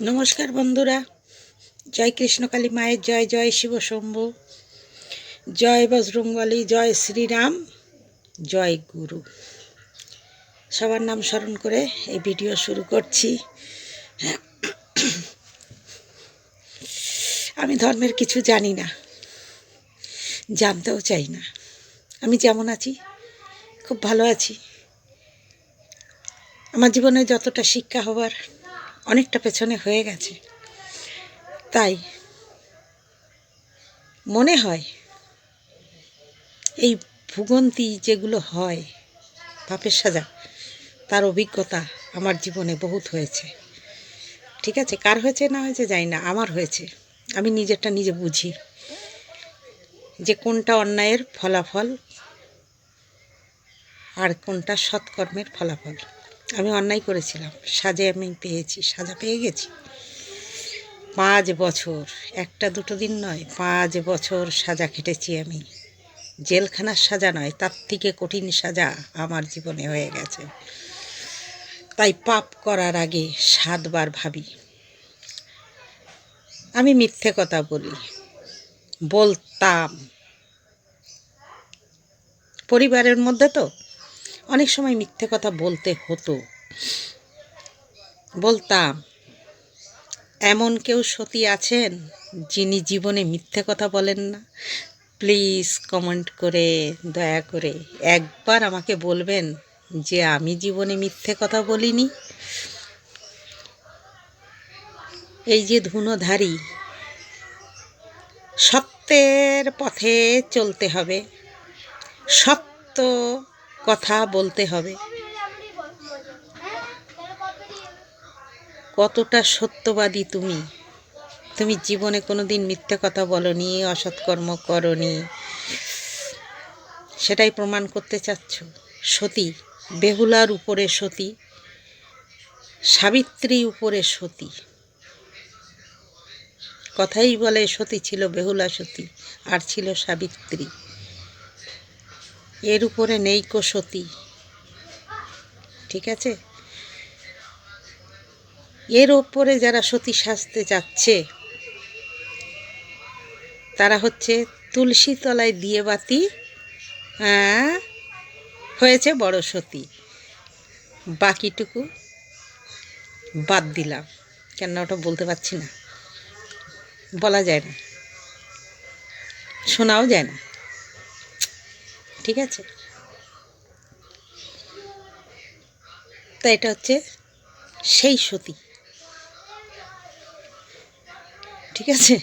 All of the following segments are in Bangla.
নমস্কার বন্ধুরা। জয় কৃষ্ণকালী মায়ের জয় জয় শিব শম্ভু। জয় বজরংবলী, জয় শ্রীরাম, জয় গুরু। সবার নাম স্মরণ করে এই ভিডিও শুরু করছি। আমি ধর্মের কিছু জানি না, জানতেও চাই না। আমি যেমন আছি, খুব ভালো আছি। আমার জীবনে যতটা শিক্ষা হবার অনেকটা পেছনে হয়ে গেছে। তাই মনে হয় এই ভুগন্তি যেগুলো হয়, পাপের সাজা, তার অভিজ্ঞতা আমার জীবনে বহুত হয়েছে। ঠিক আছে, কার হয়েছে না হয়েছে জানি না, আমার হয়েছে। আমি নিজেরটা নিজে বুঝি। যে কোনটা অন্যায়ের ফলাফল আর কোনটা সৎকর্মের ফলাফল। আমি অন্যায় করেছিলাম। সাজে আমি পেয়েছি, সাজা পেয়ে গেছি। পাঁচ বছর, একটা দুটো দিন নয়, পাঁচ বছর সাজা খেটেছি আমি। জেলখানার সাজা নয়, তার থেকে কঠিন সাজা আমার জীবনে হয়ে গেছে। তাই পাপ করার আগে সাতবার ভাবি। আমি মিথ্যে কথা বলি, বলতাম। পরিবারের মধ্যে তো অনেক সময় মিথ্যে কথা বলতে হতো। বলতাম, এমন কেউ সতী আছেন যিনি জীবনে মিথ্যে কথা বলেন না? প্লিজ কমেন্ট করে, দয়া করে একবার আমাকে বলবেন যে আমি জীবনে মিথ্যে কথা বলিনি? এই যে ধুনোধারী, সত্যের পথে চলতে হবে। সত্য কথা বলতে হবে। কতটা সত্যবাদী তুমি? তুমি জীবনে কোনো দিন মিথ্যে কথা বলনি অসৎকর্ম করনি। সেটাই প্রমাণ করতে চাচ্ছ? সতী, বেহুলার উপরে সতী সাবিত্রী উপরে সতী। কথাই বলে সতী ছিল বেহুলা সতী, আর ছিল সাবিত্রী। এর উপরে নেই কো সতী। ঠিক আছে? এর ওপরে যারা সতী সাজতে যাচ্ছে, তারা হচ্ছে তুলসী তলায় দিয়ে বাতি হ্যাঁ হয়েছে বড় সতী। বাকিটুকু বাদ দিলাম কেন ওটা বলতে পারছি না। বলা যায় না। শোনাও যায় না। ঠিক আছে? তা এটা হচ্ছে সেই সতী। ঠিক আছে?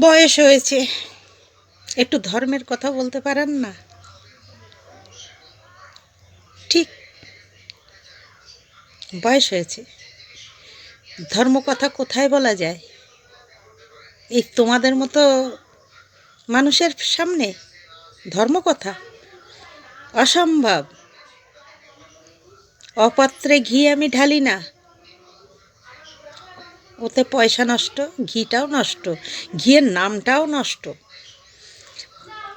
বয়স হয়েছে। একটু ধর্মের কথা বলতে পারেন না? ঠিক। বয়স হয়েছে। ধর্ম কথা কোথায় বলা যায়? এই তোমাদের মতো মানুষের সামনে ধর্মকথা অসম্ভব। অপাত্রে ঘি আমি ঢালি না। ওতে পয়সা নষ্ট, ঘিটাও নষ্ট, ঘিয়ের নামটাও নষ্ট।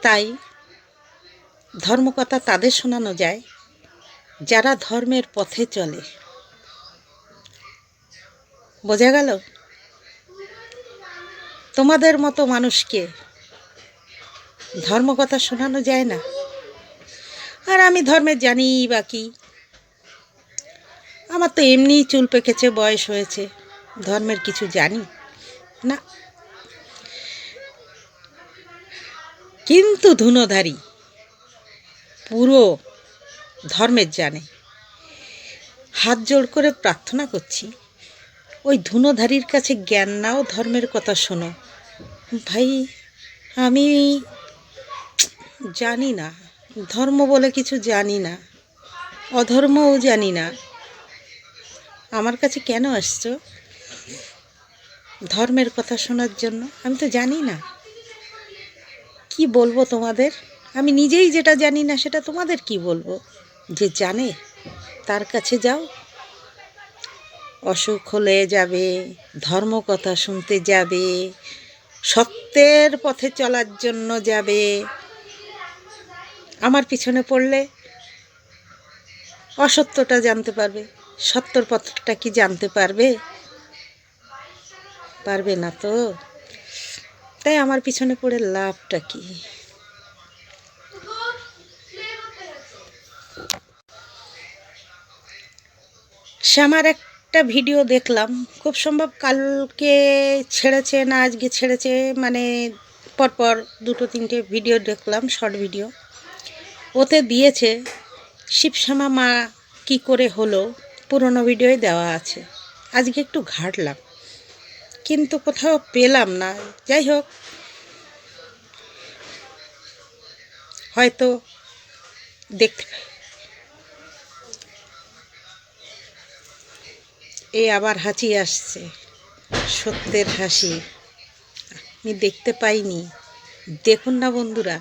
তাই ধর্মকথা তাদের শোনানো যায়, যারা ধর্মের পথে চলে। বোঝা গেল? তোমাদের মতো মানুষকে ধর্মকথা শোনানো যায় না। আর আমি ধর্মের জানি বা কি? আমার তো এমনিই চুল পেকেছে, বয়স হয়েছে। ধর্মের কিছু জানি না। কিন্তু ধুনোধারী পুরো ধর্মের জানে। হাত জোড় করে প্রার্থনা করছি। ওই ধুনোধারীর কাছে জ্ঞান নাও, ধর্মের কথা শোনো। ভাই, আমি জানি না। ধর্ম বলে কিছু জানি না। অধর্মও জানি না। আমার কাছে কেন আসছো? ধর্মের কথা শোনার জন্য? আমি তো জানি না। কি বলব তোমাদের? আমি নিজেই যেটা জানি না, সেটা তোমাদের কি বলব? যে জানে, তার কাছে যাও। অসুখ হলে যাবে ধর্ম কথা শুনতে যাবে, সত্যের পথে চলার জন্য যাবে। আমার পিছনে পড়লে অসত্যটা জানতে পারবে, সত্যর পথটা কি জানতে পারবে? পারবে না তো? তাই আমার পিছনে পড়ে লাভটা কি? শ্যামার একটা ভিডিও দেখলাম। খুব সম্ভব কালকে ছেড়েছে না আজকে ছেড়েছে মানে পরপর দুটো তিনটে ভিডিও দেখলাম শর্ট ভিডিও ওতে দিয়েছে শিবশ্যামা মা কি করে হলো? পুরনো ভিডিওয় দেওয়া আছে। আজকে একটু ঘাটলাম। কিন্তু কোথাও পেলাম না। যাই হোক, হয়তো দেখতে এ আবার হাসি আসছে। সত্যের হাসি। আমি দেখতে পাইনি। দেখুন না বন্ধুরা,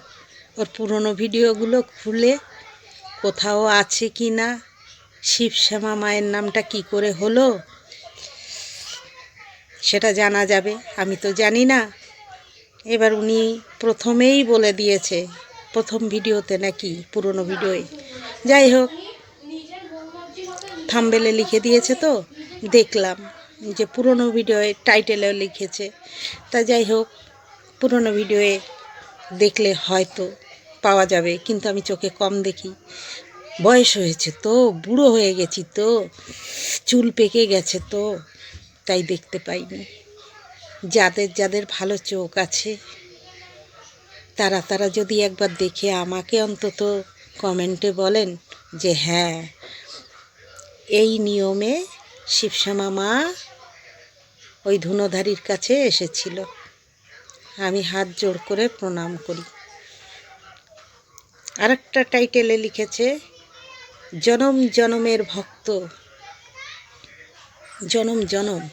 ওর পুরনো ভিডিওগুলো খুলে কোথাও আছে কি না, শিবশ্যামা মায়ের নামটা কি করে হলো, সেটা জানা যাবে। আমি তো জানি না। এবার উনি প্রথমেই বলে দিয়েছে, প্রথম ভিডিওতে নাকি, পুরনো ভিডিওয়ে। যাই হোক, থাম্বেলে লিখে দিয়েছে তো। দেখলাম যে পুরনো ভিডিওয়ে টাইটেলেও লিখেছে। তা যাই হোক, পুরনো ভিডিওয়ে দেখলে হয়তো পাওয়া যাবে, কিন্তু আমি চোখে কম দেখি। বয়স হয়েছে তো, বুড়ো হয়ে গেছি তো, চুল পেকে গেছে তো, তাই দেখতে পাইনি। যাদের যাদের ভালো চোখ আছে, তারা তারা যদি একবার দেখে আমাকে অন্তত কমেন্টে বলেন যে হ্যাঁ এই নিয়মে শিবশ্যামা মা ওই ধুনোধারীর কাছে এসেছিল। আমি হাত জোড় করে প্রণাম করি। আরেকটা টাইটেলে লিখেছে, জনম জনমের ভক্ত, জনম জনম।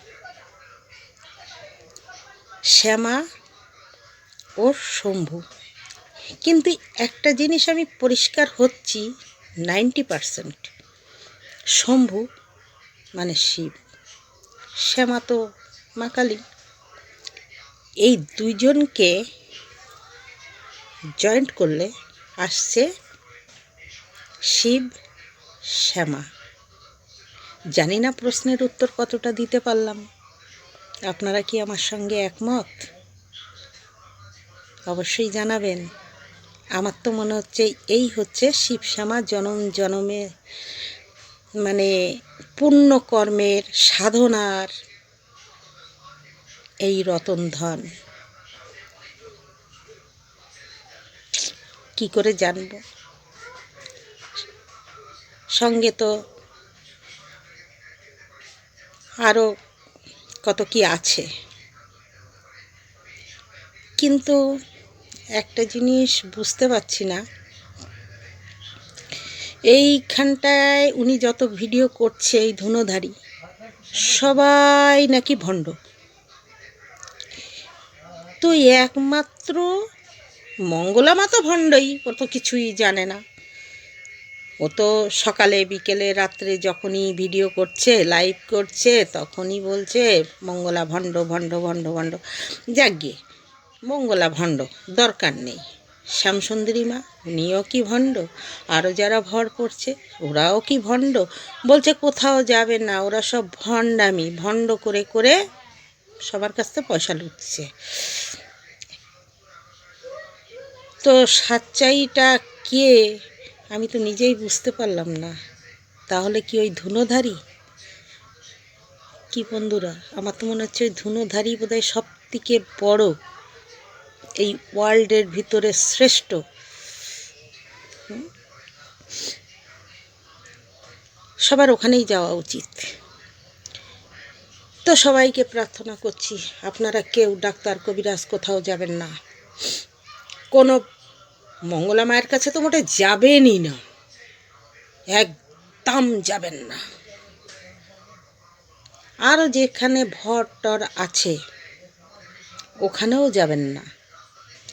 শ্যামা ও শম্ভু। কিন্তু একটা জিনিস আমি পরিষ্কার হচ্ছি, নাইনটি পারসেন্ট। শম্ভু মানে শিব। শ্যামা তো মা কালী। এই দুইজনকে জয়েন্ট করলে আসছে শিব, শ্যামা। জানি না প্রশ্নের উত্তর কতটা দিতে পারলাম। আপনারা কি আমার সঙ্গে একমত? অবশ্যই জানাবেন। আমার তো মনে হচ্ছে এই হচ্ছে শিব, শ্যামা, জনম, জনমে মানে পুণ্যকর্মের সাধনার এই রতন ধন। কি করে জানব? সঙ্গে তো আরও কত কি আছে। কিন্তু একটা জিনিস বুঝতে পারছি না। এইখানটায় উনি যত ভিডিও করছে, এই ধুনোধারী, সবাই নাকি ভণ্ড। তো একমাত্র মঙ্গলামা তো ভণ্ডই, ও তো কিছুই জানে না। ও তো সকালে, বিকেলে, রাত্রে যখনই ভিডিও করছে, লাইভ করছে, তখনই বলছে, মঙ্গলা ভণ্ড ভণ্ড ভণ্ড ভণ্ড। যাক গিয়ে মঙ্গলা ভণ্ড, দরকার নেই। শ্যামসুন্দরী মা উনিও কি ভণ্ড? আরও যারা ভর করছে, ওরাও কি ভণ্ড? বলছে, কোথাও যাবে না, ওরা সব ভণ্ডামি, ভণ্ড করে করে সবার কাছ থেকে পয়সা লুটছে। তো সাচ্চাইটা কে? আমি তো নিজেই বুঝতে পারলাম না। তাহলে কি ওই ধুনোধারী? কি বন্ধুরা, আমার তো মনে হচ্ছে ওই ধুনোধারী বোধহয় সব থেকে বড় এই ওয়ার্ল্ডের ভিতরে শ্রেষ্ঠ। সবার ওখানেই যাওয়া উচিত। তো সবাইকে প্রার্থনা করছি, আপনারা কেউ ডাক্তার কবিরাজ কোথাও যাবেন না। কোনো মঙ্গলা মায়ের কাছে তো মোটে যাবেনই না। একদম যাবেন না। আরও যেখানে ভর টর আছে, ওখানেও যাবেন না।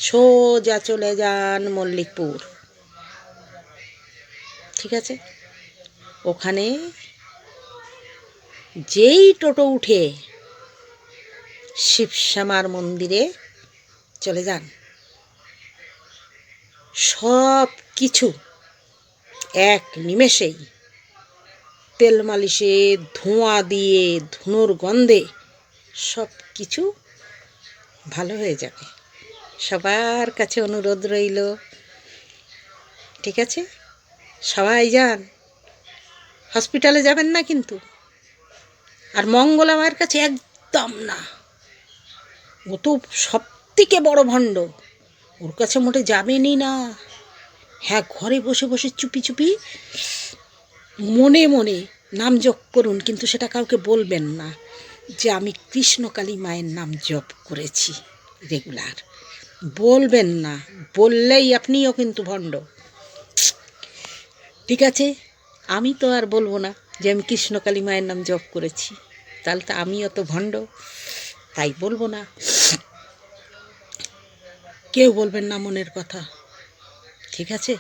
সোজা চলে যান মল্লিকপুর। ঠিক আছে? ওখানে যেই টোটো উঠে শিবশ্যামার মন্দিরে চলে যান। সব কিছু এক নিমেষেই তেল মালিশে, ধোঁয়া দিয়ে, ধুনোর গন্ধে সব কিছু ভালো হয়ে যাবে। সবার কাছে অনুরোধ রইল। ঠিক আছে? সবাই যান। হসপিটালে যাবেন না কিন্তু। আর মঙ্গল মায়ের কাছে একদম না। ও তো সব থেকে বড় ভণ্ড। ওর কাছে মোটে যাবেনই না। হ্যাঁ ঘরে বসে বসে চুপি চুপি মনে মনে নাম জপ করুন, কিন্তু সেটা কাউকে বলবেন না যে আমি কৃষ্ণকালী মায়ের নাম জপ করেছি। রেগুলার। বলবেন না, বললেই আপনিও কিন্তু ভণ্ড। ঠিক আছে, আমি তো আর বলব না যে আমি কৃষ্ণকালী মায়ের নাম জপ করেছি। তাহলে তো আমিও তো ভণ্ড, তাই বলব না। কেউ বলবেন না মনের কথা। ঠিক আছে,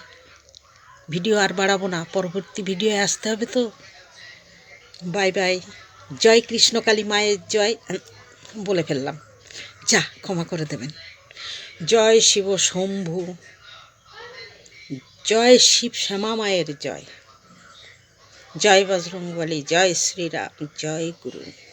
ভিডিও আর বাড়াবো না, পরবর্তী ভিডিও আসতে হবে তো। বাই বাই, জয় কৃষ্ণকালী মায়ের জয়, বলে ফেললাম। যা, ক্ষমা করে দেবেন। জয় শিব শম্ভু। জয় শিব শ্যামা মায়ের জয়। জয় বজরঙ্গলী জয় শ্রীরাম, জয় গুরু।